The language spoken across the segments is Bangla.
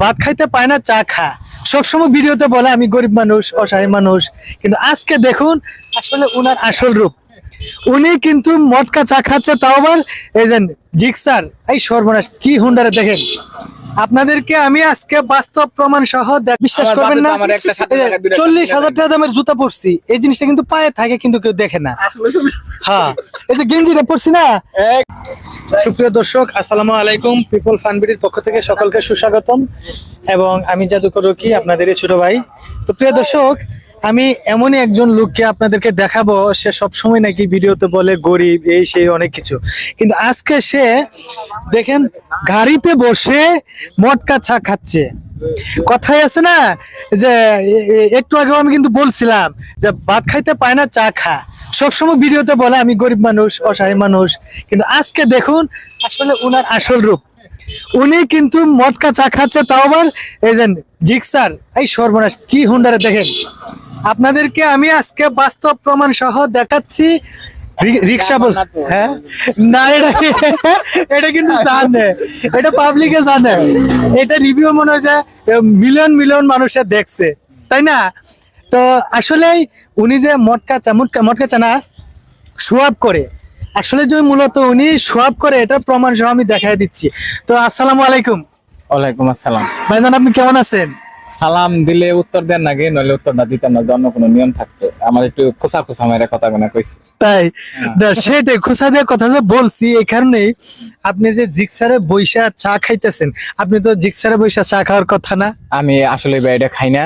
ভাত খাইতে পায় না চা খা সবসময় ভিডিওতে বলে আমি গরিব মানুষ অসহায় মানুষ। কিন্তু আজকে দেখুন আসলে উনার আসল রূপ। উনি কিন্তু মটকা চা খাচ্ছে তাও আবার এই যে জিক্সার এই সর্বনাশ কি হুন্ডারে দেখেন। আপনাদেরকে আমি আজকে বাস্তব প্রমাণ সহ বিশ্বাস করবেন না চল্লিশ হাজার টাকা দামের জুতা পরছি। এই জিনিসটা কিন্তু পায়ে থাকে কিন্তু কেউ দেখে না। হ্যাঁ। এই যে গেঞ্জিটা পরছি না? সুপ্রিয় দর্শক, আসসালামু আলাইকুম। পিপল ফানবিডির পক্ষ থেকে সকলকে সুস্বাগতম এবং আমি জাদুকর রকি, আপনাদের ছোট ভাই। তো প্রিয় দর্শক, আমি এমনই একজন লোককে আপনাদেরকে দেখাবো, সে সবসময় নাকি ভিডিওতে বলে গরিব, এই সেই অনেক কিছু। কিন্তু আজকে সে, দেখেন, গাড়িতে বসে মটকা চা খাচ্ছে। কথাই আছে না, যে একটু আগেও আমি কিন্তু বলছিলাম যে, ভাত খাইতে পায় না, চা খা। সবসময় ভিডিওতে বলে, আমি গরিব মানুষ, অসহায় মানুষ। কিন্তু আজকে দেখুন, আসলে উনার আসল রূপ। উনি কিন্তু মটকা চা খাচ্ছে, তাও আবার এই যে জিক্সার, এই সর্বনাশ, কি হুন্ডারে দেখেন। আপনাদেরকে আমি আজকে বাস্তব প্রমাণ সহ দেখাচ্ছি রিক্সা বল হ্যাঁ? না, এটা এটা কিন্তু জানে, এটা পাবলিকে জানে। এটা রিভিউ মনে মিলিয়ন মিলিয়ন মানুষে দেখছে, তাই না? তো আসলে উনি যে মটকা মটকা মটকা চা না সোয়াব করে। আসলে যে মূলত উনি সোয়াব করে এটা প্রমাণ সহ আমি দেখাই দিচ্ছি। তো আসসালামু আলাইকুম। ওয়ালাইকুম আসসালাম। ভাইজান আপনি কেমন আছেন? সালাম দিলে উত্তর দেন নাকি নইলে উত্তরটা দিতেন না অন্য কোনো নিয়ম থাকতো। আমার একটু খোসা খোসা মেরে কথা গোনা কইছি। তাই? না, সেটাই খোসা দিয়ে কথা যে বলছি এই কারণেই আপনি যে জিক্সারে বৈশা চা খাইতেছেন আপনি তো জিক্সারে বৈশা চা খাওয়ার কথা না? আমি আসলে ভাই এটা খাই না।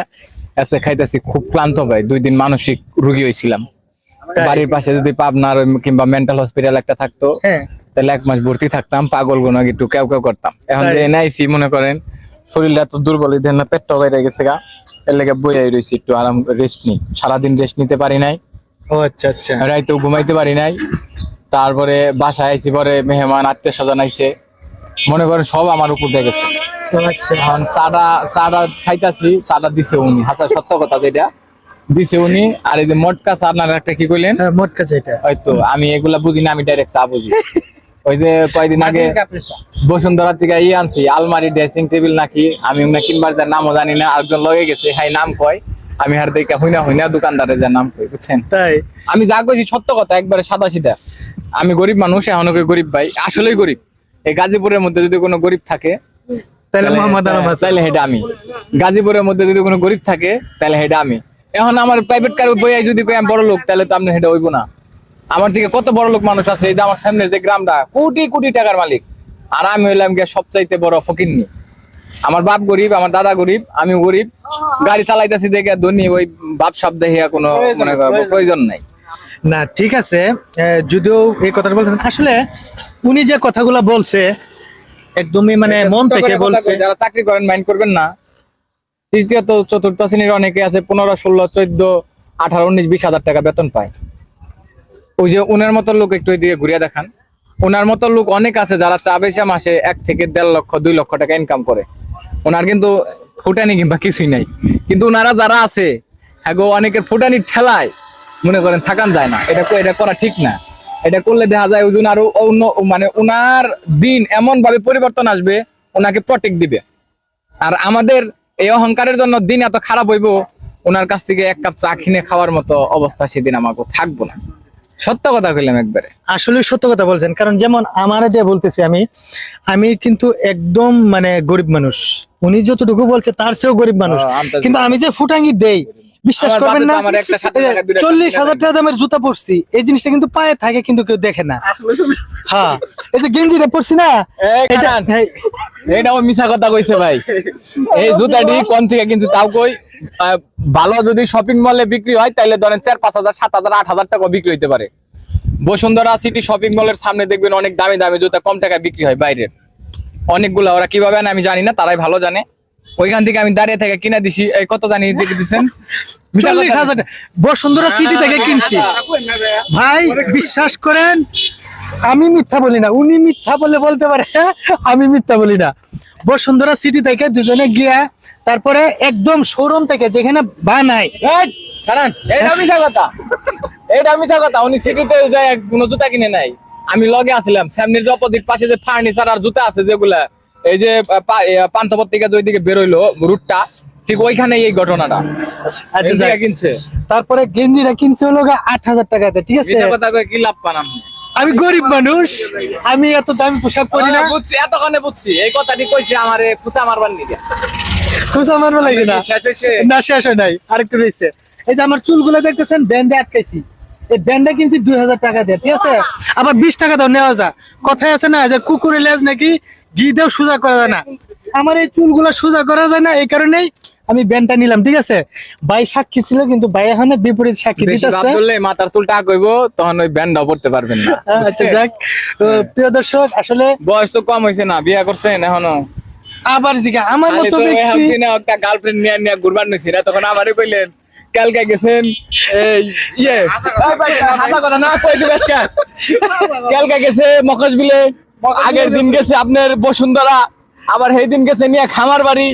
এসে খাইতেছি খুব ক্লান্ত ভাই। দুই দিন মানসিক রুগী হয়েছিলাম বাড়ির পাশে যদি পাবনার কিংবা মেন্টাল হসপিটাল একটা থাকতো হ্যাঁ। তাহলে এক মাস ভর্তি থাকতাম পাগলগুলো একটু কেউ কেউ করতাম। এখন যে এনআইসি মনে করেন শরীরটা তো দুর্বল দেন না পেটটা বাইরে গেছে গা এর লেগে বইয়াই রয়েছি একটু আরাম রেস্ট নিই সারাদিন রেস্ট নিতে পারি নাই। ও আচ্ছা আচ্ছা। রাইতেও ঘুমাইতে পারি নাই। তারপরে বাসায় আইছি পরে মেহমান আত্মীয় স্বজন আইছে। মনে করেন সব আমার উপর দিয়ে গেছে। এখন চাটা চাটা খাইতাছি চাটা দিছে উনি হাসা সত্য কথা যেটা। দিছে উনি আর এই যে মটকা চা আপনার একটা কি কইলেন? হ্যাঁ, মোটকা এটা হয়তো আমি এগুলা বুঝি না আমি ডাইরেক্ট চা বুঝি। ওই যে কয়দিন আগে বসুন্ধরা থেকে ইয়ে আনছি আলমারি ড্রেসিং টেবিল নাকি আমি কিনবার যার নামও জানি না আরেকজন লগে গেছে হাই নাম কয় আমি হার দেখে হইনা হইনা দোকানদারের যার নাম কই বুঝছেন? তাই? আমি যা কইছি সত্য কথা একবারে সাদা সিধা আমি গরিব মানুষ এখনও গরিব ভাই আসলেই গরিব। এই গাজীপুরের মধ্যে যদি কোনো গরিব থাকে তাহলে মোহাম্মদ আলম হাসান। তাহলে হেটা আমি। গাজীপুরের মধ্যে যদি কোনো গরিব থাকে তাহলে হেটা আমি। এখন আমার প্রাইভেট কার বইয়াই যদি কই আমি বড় লোক তাহলে তো আপনি হেটা হইব না। আমার থেকে কত বড় লোক মানুষ আছে এই যে আমার সামনে যে গ্রামটা কোটি কোটি টাকার মালিক। আর আমি হইলাম গিয়ে সবচাইতে বড় ফকিরনি আমার বাপ গরিব আমার দাদা গরিব আমি গরিব। গাড়ি চালাইতেছি দেখে ধনী ওই বাপ সাপ দেখিয়া কোনো মনে প্রয়োজন। নাই। না ঠিক আছে। যদিও এই কথাটা বলতেছেন আসলে উনি যে কথাগুলো বলছে একদমই মানে মন থেকে বলছে। যারা চাকরি করেন মাইন্ড করবেন না। তৃতীয় তো চতুর্থ শ্রেণির অনেকে আছে পনেরো ষোলো চোদ্দ আঠারো উনিশ বিশ হাজার টাকা বেতন পায়। ওই যে উনার মতো লোক একটু এদিকে ঘুরিয়ে দেখান। ওনার মতো লোক অনেক আছে যারা চা বেচা মাসে এক থেকে দেড় লক্ষ দুই লক্ষ টাকা ইনকাম করে। ওনার কিন্তু ফুটানি কিংবা কিছুই নাই। কিন্তু ওনারা যারা আছে হ্যাঁ গো অনেকের ফুটানির ঠেলায় মনে করেন থাকান যায় না। এটা এটা করা ঠিক না। এটা করলে দেখা যায় ওজন আরও অন্য মানে ওনার দিন এমন ভাবে পরিবর্তন আসবে ওনাকে প্রটেক্ট দিবে। আর আমাদের এই অহংকারের জন্য দিন এত খারাপ হইব ওনার কাছ থেকে এক কাপ চা কিনে খাওয়ার মতো অবস্থা সেদিন আমাকে থাকব না। সত্য কথা কইলাম একবারে। আসলে সত্য কথা বলছেন কারণ যেমন আমার যে বলতেছি আমি আমি কিন্তু একদম মানে গরিব মানুষ। উনি যতটুকু বলছে তার চেয়েও গরিব মানুষ। হ্যাঁ, কিন্তু আমি যে ফুটাঙ্গি দেই বিশ্বাস করবেন না? চল্লিশ হাজার টাকা দামের জুতা পরছি। এই জিনিসটা কিন্তু পায়ে থাকে কিন্তু কেউ দেখে না। হ্যাঁ। এই যে গেঞ্জিটা পরছি না এটা হ্যাঁ, এইটাও মিছা কথা কইছে ভাই। এই জুতাটি কোন থেকে কিন্তু তাও কই। ভালো যদি শপিং মলে বিক্রি হয় তাহলে ধরেন চার পাঁচ হাজার সাত হাজার আট হাজার টাকা বিক্রি হইতে পারে। বসুন্ধরা সিটি শপিং মলের সামনে দেখবেন অনেক দামি দামি জুতা কম টাকায় বিক্রি হয় বাইরের। অনেকগুলা ওরা কীভাবে আমি জানি না তারাই ভালো জানে। ওইখান থেকে আমি দাঁড়িয়ে থেকে কিনে দিছি। এই কত জানি দেখে মিথ্যা চল্লিশ হাজার। বসুন্ধরা সিটি থেকে কিনছি। ভাই বিশ্বাস করেন আমি মিথ্যা বলি না। উনি মিথ্যা বলে বলতে পারে আমি মিথ্যা বলি না। বসুন্ধরা সিটি থেকে দুজনে গিয়া তারপরে একদম শোরুম থেকে যেখানে বানায়। কারণ এটা মিথ্যা কথা। এটা মিথ্যা কথা। উনি সিটিতে যায় কোনো জুতা কিনে নাই। আমি লগে আসলাম সামনের যে অপোজিট পাশে যে ফার্নিচার আর জুতা আছে যেগুলা এই যে পান্থপত থেকে যে ওইদিকে বেরোইলো রুটটা ঠিক ওইখানে এই ঘটনাটা। আচ্ছা কিনছে। তারপরে গেঞ্জিটা কিনছে হলো আট হাজার টাকাতে ঠিক আছে? কথা কি লাভ পান আপনি? আমি গরিব মানুষ আমি এত দামি পোশাক পরি না বুঝছি এতক্ষণে বুঝছি। এই কথাটি কইছে আমারে ফুটা মারবার নিকে খুঁজা মারবো লাগে না? না শেষ হয় নাই। আরেকটু রয়েছে এই যে আমার চুলগুলো দেখতেছেন ব্যান্ডে আটকাইছি। এই ব্যান্ডে কিনছি দুই হাজার টাকা দিয়ে ঠিক আছে? আবার বিশ টাকা দাও নেওয়া যা আছে না যে কুকুরের লেজ নাকি ঘি সোজা করা যায় না। আমার এই চুলগুলো সোজা করা যায় না এই কারণেই আমি ব্যান্ডটা নিলাম ঠিক আছে? ভাই সাক্ষী ছিল কিন্তু ভাই এখন বিপরীত সাক্ষী বেশি ভাব দিতেছে করলে মাথার চুলটা কইব তখন ওই ব্যান্ডটাও পড়তে পারবেন না আচ্ছা যাক। তো প্রিয় দর্শক আসলে বয়স তো কম হয়েছে না বিয়া করছেন এখনও? আবার জিগা আমার মতো ব্যক্তি একটা গার্লফ্রেন্ড নিয়ে নিয়ে ঘুরবার নিছি তখন আমারই কইলেন কালকে গেছেন? এই ইয়ে হাসা কথা। না কই দিবে আজকে। কালকে গেছে মকজ বিলে আগের দিন গেছে। আপনার বসুন্ধরা আবার সেই দিন গেছে নিয়ে খামার বাড়ি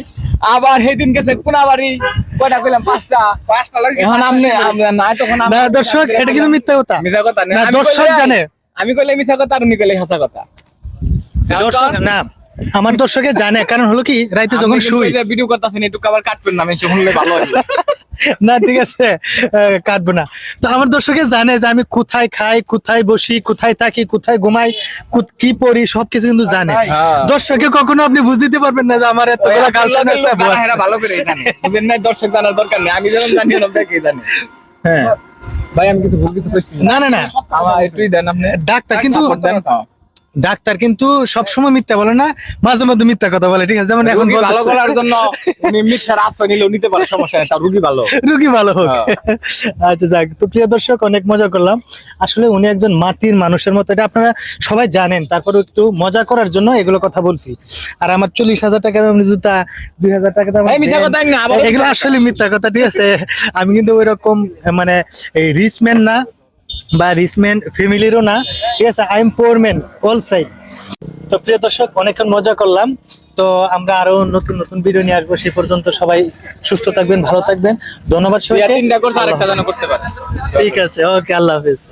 আবার সেই দিন গেছে কোনা বাড়ি কয়টা কইলাম পাঁচটা। পাঁচটা লাগে। এখন আপনি না তখন না দর্শক এটা কিন্তু মিথ্যা কথা। মিছা কথা না। দর্শক জানে। আমি কইলে মিছা কথা আর উনি কইলে হাসা কথা। দর্শক না আমার দর্শকে জানে কারণ হলো কি রাইতে যখন শুই। ভিডিও করতেছেন একটু আবার কাটবেন না আমি শুনলে ভালো হয়। না ঠিক আছে কাটবো না। তো আমার দর্শকে জানে যে আমি কোথায় খাই কোথায় বসি কোথায় থাকি কোথায় ঘুমাই কি পড়ি সবকিছু কিন্তু জানে। হ্যাঁ। দর্শকে কখনো আপনি বুঝ দিতে পারবেন না যে আমার এতগুলো গার্লফ্রেন্ড আছে ভালো করে জানে। দর্শক জানার দরকার নেই। আমি যেরকম জানি ওরকম দেখে জানি। হ্যাঁ। ভাই আমি কিছু ভুল কিছু কইছি না। না না আমার একটুই দেন আপনি। ডাক্তার কিন্তু। ডাক্তার কিন্তু সবসময় মিথ্যা বলে না মাঝে মধ্যে মিথ্যা কথা বলে ঠিক আছে? যেমন এখন ভালো। করার জন্য উনি মিথ্যার আশ্রয় নিলেও নিতে পারে সমস্যা নেই তার রুগী ভালো। রুগী ভালো হোক। হ্যাঁ। আচ্ছা যাক তো প্রিয় দর্শক অনেক মজা করলাম। আসলে উনি একজন মাটির মানুষের মতো এটা আপনারা সবাই জানেন তারপরে একটু মজা করার জন্য এগুলো কথা বলছি। আর আমার চল্লিশ হাজার টাকা দাম জুতা দুই হাজার টাকা দাম এই মিথ্যা কথা না, এগুলো আসলে মিথ্যা কথা ঠিক আছে? আমি কিন্তু ওই রকম মানে এই রিচম্যান না বা রিচম্যান ফ্যামিলিরও না। ঠিক আছে I am poor man all side তো প্রিয় দর্শক অনেকক্ষণ মজা করলাম। তো আমরা আরও নতুন নতুন ভিডিও নিয়ে আসব। সেই পর্যন্ত সবাই সুস্থ থাকবেন ভালো থাকবেন। ধন্যবাদ সবাইকে। ঠিক আছে ওকে আল্লাহ হাফিজ।